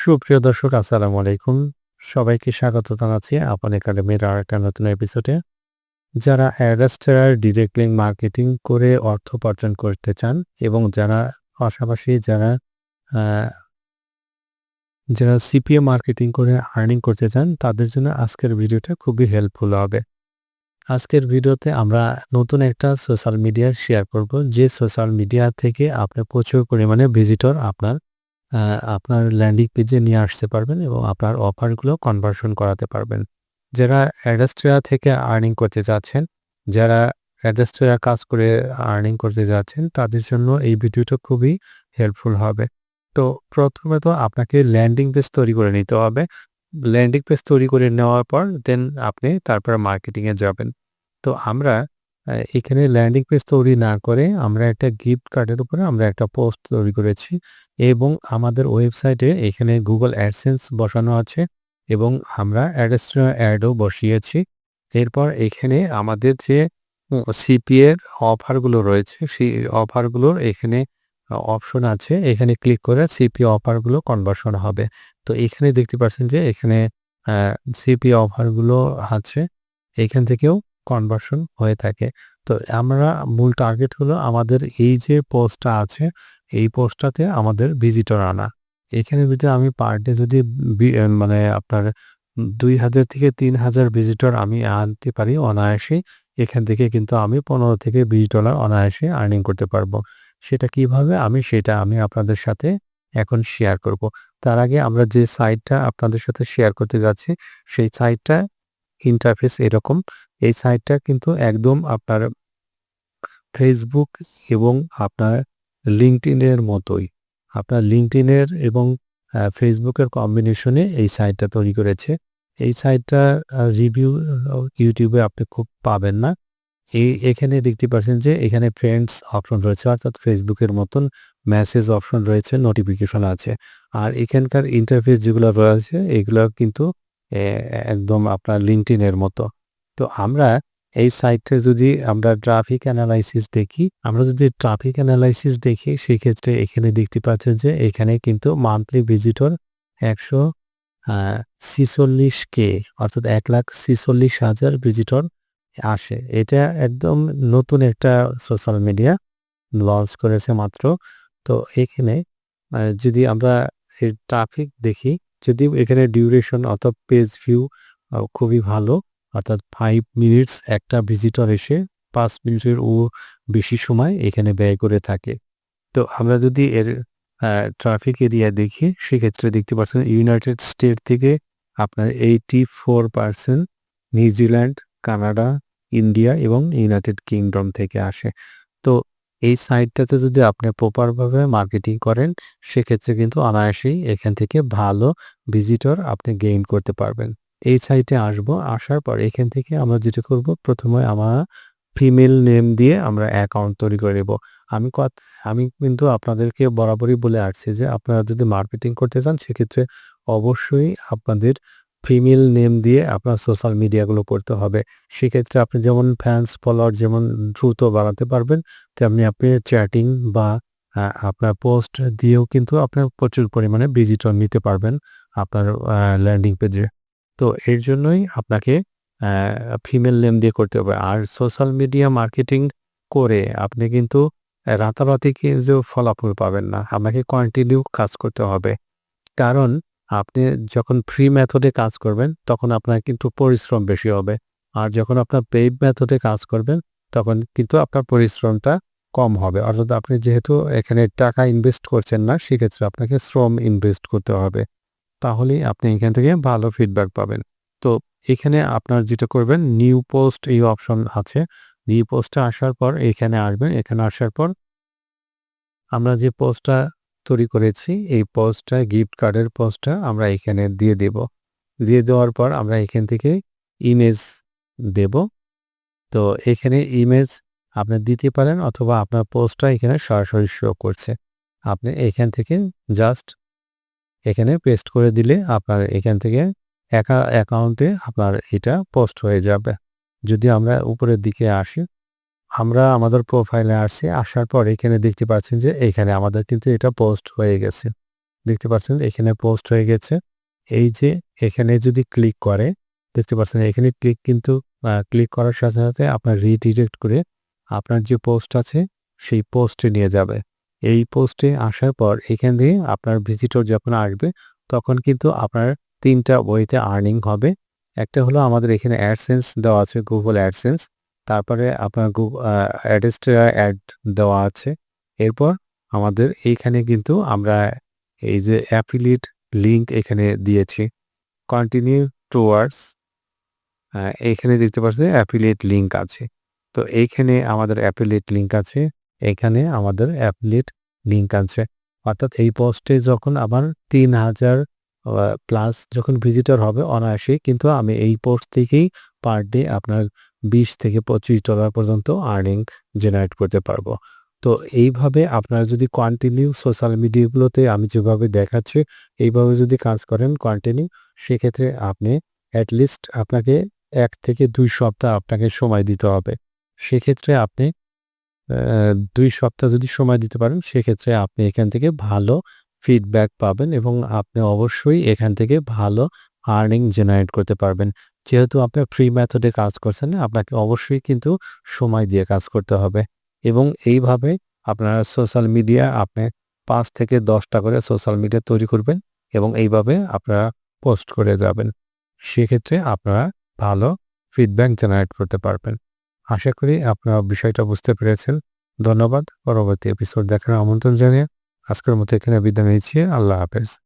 সুপ্রিয় দর্শক, আসসালামু আলাইকুম। সবাইকে স্বাগত জানাচ্ছি আপন একাডেমির আর একটা নতুন এপিসোডে যারা অ্যাডাস্টার ডিরেক্ট লিঙ্ক মার্কেটিং করে অর্থ উপার্জন করতে চান এবং যারা পাশাপাশি যারা যারা সিপিএ মার্কেটিং করে আর্নিং করতে চান, তাদের জন্য আজকের ভিডিওটা খুবই হেল্পফুল হবে। আজকের ভিডিওতে আমরা নতুন একটা সোশ্যাল মিডিয়া শেয়ার করব। যে সোশ্যাল মিডিয়া থেকে আপনি প্রচুর পরিমাণে ভিজিটর আপনার আপনার ল্যান্ডিং পেজে নিয়ে আসতে পারবেন এবং আপনার অফারগুলো কনভার্সন করাতে পারবেন। যারা অ্যাডাস্ট্রিয়া থেকে আর্নিং করতে যাচ্ছেন, যারা অ্যাডাস্ট্রিয়া কাজ করে আর্নিং করতে যাচ্ছেন, তাদের জন্য এই ভিডিওটা খুবই হেল্পফুল হবে। তো প্রথমে তো আপনাকে ল্যান্ডিং পেজ তৈরি করে নিতে হবে। ল্যান্ডিং পেজ তৈরি করে নেওয়ার পর দেন আপনি তারপর মার্কেটিংয়ে যাবেন। তো আমরা এখানে ল্যান্ডিং পেজ তৈরি না করে আমরা একটা গিফট কার্ডের উপরে আমরা একটা পোস্ট তৈরি করেছি এবং আমাদের ওয়েবসাইটে এখানে গুগল অ্যাডসেন্স বসানো আছে এবং আমরা অ্যাডও বসিয়েছি। এরপর এখানে আমাদের যে সিপিএর অফারগুলো রয়েছে সেই অফারগুলোর এখানে অপশন আছে। এখানে ক্লিক করে সিপি অফারগুলো কনভার্সন হবে। তো এখানে দেখতে পাচ্ছেন যে এখানে সিপি অফারগুলো আছে। এখান থেকেও কনভার্সন হয়ে থাকে। তো আমরা মূল টার্গেট হলো আমাদের এই যে পোস্টটা আছে, এই পোস্টটাতে আমাদের ভিজিটর আনা। এখানে যদি আমি পার ডে যদি মানে আপনার দুই হাজার থেকে তিন হাজার ভিজিটর আমি আনতে পারি অনায়াসে, এখান থেকে কিন্তু আমি পনেরো থেকে বিশ ডলার অনায়াসে আর্নিং করতে পারব। সেটা কীভাবে? আমি সেটা আমি আপনাদের সাথে এখন শেয়ার করব। তার আগে আমরা যে সাইটটা আপনাদের সাথে শেয়ার করতে যাচ্ছি, সেই সাইটটা ইন্টারফেস এরকম। এই সাইটটা কিন্তু একদম আপনার ফেসবুক এবং আপনার লিঙ্কডইনের মতোই। আপনার লিঙ্কডইনের এবং ফেসবুকের কম্বিনেশনে এই সাইটটা তৈরি করেছে। এই সাইটটা রিভিউ ইউটিউবে আপনি খুব পাবেন না। এই এখানে দেখতে পাচ্ছেন যে এখানে ফ্রেন্ডস অপশন রয়েছে, অর্থাৎ ফেসবুকের মতন মেসেজ অপশন রয়েছে নোটিফিকেশন আছে। আর এখানকার ইন্টারফেস যেগুলো রয়েছে, এগুলো কিন্তু একদম আপনার লিঙ্কডইনের মতো। তো আমরা এই সাইটে যদি আমরা ট্রাফিক অ্যানালাইসিস দেখি, আমরা যদি ট্রাফিক অ্যানালাইসিস দেখি, সেক্ষেত্রে এখানে দেখতে পাচ্ছেন যে এখানে কিন্তু মান্থলি ভিজিটর একশো ছিচল্লিশ কে, অর্থাৎ এক লাখ ছিচল্লিশ হাজার ভিজিটর আসে। এটা একদম নতুন একটা সোশ্যাল মিডিয়া লঞ্চ করেছে মাত্র। তো এখানে যদি আমরা ট্রাফিক দেখি যদি এখানে ডিউরেশন অর্থাৎ পেজ ভিউ খুবই ভালো, অর্থাৎ ফাইভ মিনিটস একটা ভিজিটর এসে পাঁচ মিনিটের ও বেশি সময় এখানে ব্যয় করে থাকে। তো আমরা যদি এর ট্রাফিক এরিয়া দেখি, সেক্ষেত্রে দেখতে পাচ্ছেন ইউনাইটেড স্টেট থেকে আপনার eighty four percent New Zealand Canada India এবং ইউনাইটেড কিংডম থেকে আসে। তো এই সাইটটাতে যদি আপনি প্রপারভাবে মার্কেটিং করেন, সেক্ষেত্রে কিন্তু অনায়াসেই এখান থেকে ভালো ভিজিটর আপনি গেইন করতে পারবেন। এই সাইটে আসব, আসার পর এখান থেকে আমরা যেটা করব, প্রথমে আমার ফিমেল নেম দিয়ে আমরা অ্যাকাউন্ট তৈরি করে নেব। আমি আমি কিন্তু আপনাদেরকে বরাবরই বলে আসছি যে, আপনারা যদি মার্কেটিং করতে চান, সেক্ষেত্রে অবশ্যই আপনাদের ফিমেল নেম দিয়ে আপনার সোশ্যাল মিডিয়াগুলো করতে হবে। সেক্ষেত্রে আপনি যেমন ফ্যান্স ফলোয়ার যেমন দ্রুত বাড়াতে পারবেন, তেমনি আপনি চ্যাটিং বা আপনার পোস্ট দিয়েও কিন্তু আপনার প্রচুর পরিমাণে ভিজিটর নিতে পারবেন আপনার ল্যান্ডিং পেজে তো এর জন্যই আপনাকে ফিমেল নেম দিয়ে করতে হবে। আর সোশ্যাল মিডিয়া মার্কেটিং করে আপনি কিন্তু রাতারাতি কিন্তু ফলাফল পাবেন না। আপনাকে কন্টিনিউ কাজ করতে হবে। কারণ আপনি যখন ফ্রি মেথডে কাজ করবেন, তখন আপনার কিন্তু পরিশ্রম বেশি হবে। আর যখন আপনার পেইড মেথডে কাজ করবেন, তখন কিন্তু আপনার পরিশ্রমটা কম হবে। অর্থাৎ আপনি যেহেতু এখানে টাকা ইনভেস্ট করছেন না, সেক্ষেত্রে আপনাকে শ্রম ইনভেস্ট করতে হবে। তাহলেই আপনি এখান থেকে ভালো ফিডব্যাক পাবেন। তো এখানে আপনার যেটা করবেন নিউ পোস্ট এই অপশন আছে। নিউ পোস্টে আসার পর এখানে আসবেন। এখানে আসার পর আমরা যে পোস্টটা তৈরি করেছি। এই পোস্টটা গিফট কার্ডের পোস্টটা আমরা এখানে দিয়ে দেব। দিয়ে দেওয়ার পর আমরা এখান থেকে ইমেজ দেব। তো এখানে ইমেজ আপনি দিতে পারেন অথবা আপনার পোস্টটা এখানে সরাসরি শো করছে। আপনি এখান থেকে জাস্ট এখানে পেস্ট করে দিলে আপনার এখান থেকে একা অ্যাকাউন্টে আপনার এটা পোস্ট হয়ে যাবে। যদি আমরা উপরের দিকে আসি আমরা আমাদের প্রোফাইলে আসছি আসার পর এখানে দেখতে পাচ্ছেন যে এখানে আমাদের কিন্তু এটা পোস্ট হয়ে গেছে দেখতে পাচ্ছেন এখানে পোস্ট হয়ে গেছে। এই যে এখানে যদি ক্লিক করে দেখতে পাচ্ছেন এখানে ক্লিক কিন্তু ক্লিক করার সাথে, সাথে আপনার রিডিরেক্ট করে আপনার যে পোস্ট আছে সেই পোস্টে নিয়ে যাবে। এই পোস্টে আসার পর এখান দিয়ে আপনার ভিজিটর যখন আসবে তখন কিন্তু আপনার ৩ টা ওয়েতে আর্নিং হবে। একটা হলো আমাদের এখানে অ্যাডসেন্স দেওয়া আছে Google অ্যাডসেন্স। তারপরে আপনার গু আ অ্যাডেস্ট্রা অ্যাড দেওয়া আছে। এরপর আমাদের এইখানে কিন্তু আমরা এই যে অ্যাফিলিয়েট লিঙ্ক এখানে দিয়েছি। কন্টিনিউ টুয়ার্ডস এখানে দেখতে পাচ্ছেন অ্যাফিলিয়েট লিঙ্ক আছে। তো এইখানে আমাদের অ্যাফিলিয়েট লিঙ্ক আছে। এখানে আমাদের অ্যাফিলিয়েট লিঙ্ক আছে। অর্থাৎ এই পোস্টে যখন আমার তিন হাজার প্লাস যখন ভিজিটর হবে অনায়াসেই কিন্তু আমি এই পোস্ট থেকেই পার ডে আপনার ২০ থেকে $25 পর্যন্ত আর্নিং জেনারেট করতে পারব। তো এইভাবে আপনারা যদি কন্টিনিউ সোশ্যাল মিডিয়াগুলোতে আমি যেভাবে দেখাচ্ছি, এইভাবে যদি কাজ করেন কন্টিনিউ সেক্ষেত্রে আপনি এট লিস্ট আপনাকে এক থেকে দুই সপ্তাহ আপনাকে সময় দিতে হবে। সেক্ষেত্রে আপনি দুই সপ্তাহ যদি সময় দিতে পারেন, সেক্ষেত্রে আপনি এখান থেকে ভালো ফিডব্যাক পাবেন এবং আপনি অবশ্যই এখান থেকে ভালো আর্নিং জেনারেট করতে পারবেন। যেহেতু আপনার ফ্রি মেথডে কাজ করছেন আপনাকে অবশ্যই কিন্তু সময় দিয়ে কাজ করতে হবে এবং এইভাবে আপনারা সোশ্যাল মিডিয়া আপনি পাঁচ থেকে দশটা করে সোশ্যাল মিডিয়া তৈরি করবেন এবং এইভাবে আপনারা পোস্ট করে যাবেন। সেক্ষেত্রে আপনারা ভালো ফিডব্যাক জেনারেট করতে পারবেন। আশা করি আপনারা বিষয়টা বুঝতে পেরেছেন। ধন্যবাদ। পরবর্তী এপিসোড দেখার আমন্ত্রণ জানিয়ে আজকের মতো এখানে বিদায় নিচ্ছি। আল্লাহ হাফেজ।